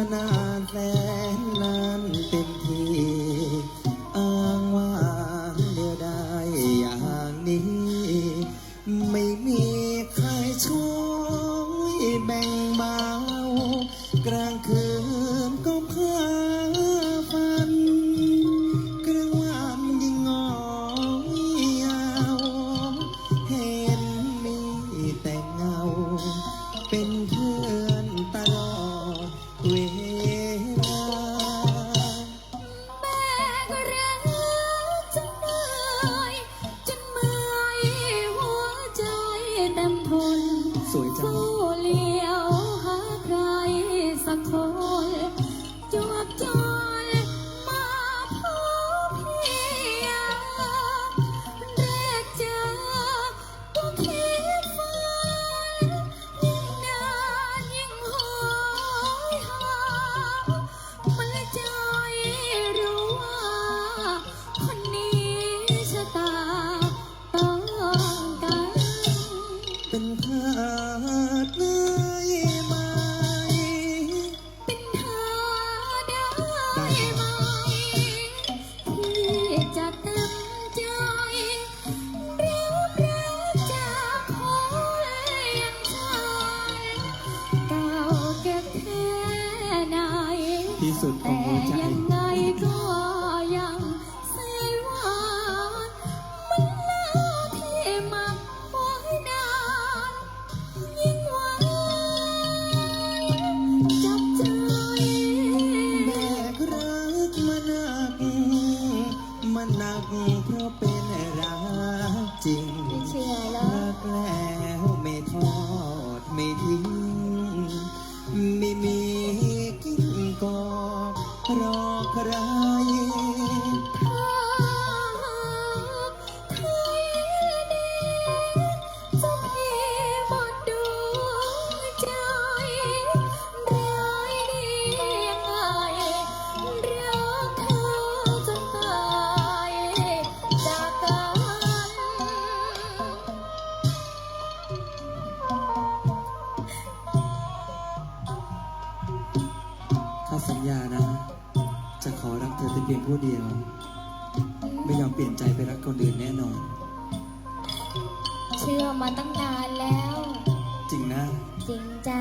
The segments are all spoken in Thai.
านานแสนนานเต็มทีอ้างว่างเดียวได้อย่างนี้ ไม่มีใครช่วยแบ่งเบากลางคืนก็พ้อฝันกลางวันยิ่งงอยาเห็นมีแต่เงา เป็นเที่สุดของหัวใจ แต่ยังไงก็ยังเสียหวานมันลาพี่มาไว้นานยิ่งหวาจับใจ แบกรักมาหนักมันหนักเพราะเป็นรักจริงรักแล้วไม่ทอดไม่ทิ้ง รถ้าใครดีจะมีหมดดวงใจร้ดียังไงรักเธอจนตายจากกัน ข้าสัญญานะ ขอรักเธอแต่เพียงผู้เดียว ไม่ยอมเปลี่ยนใจไปรักคนอื่นแน่นอน เชื่อมาตั้งนานแล้ว จริงนะ จริงจ้ะ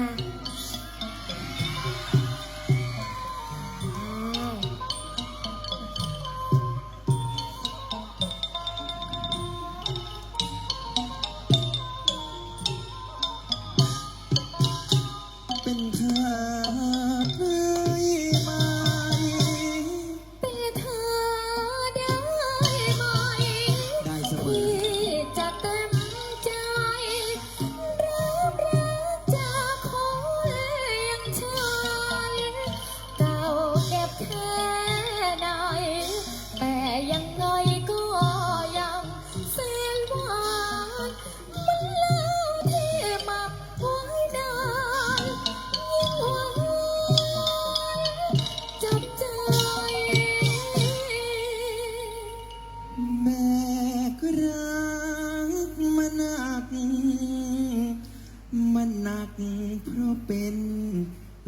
เพราะเป็น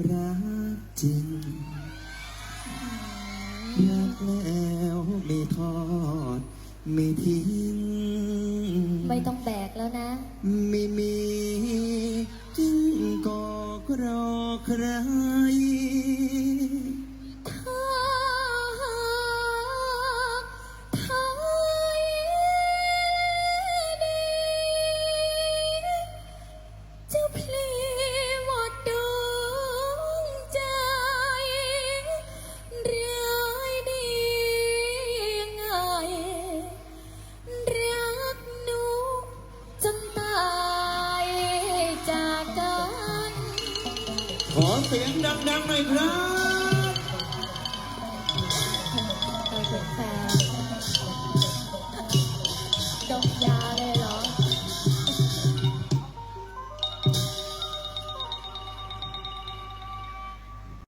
รักจริงรักแล้วไม่ทอด ไม่ทิ้ง ไม่ต้องแบกแล้วนะ ไม่มีจิ้งกอกรอใคร ขอเสียงดังๆหน่อยครับ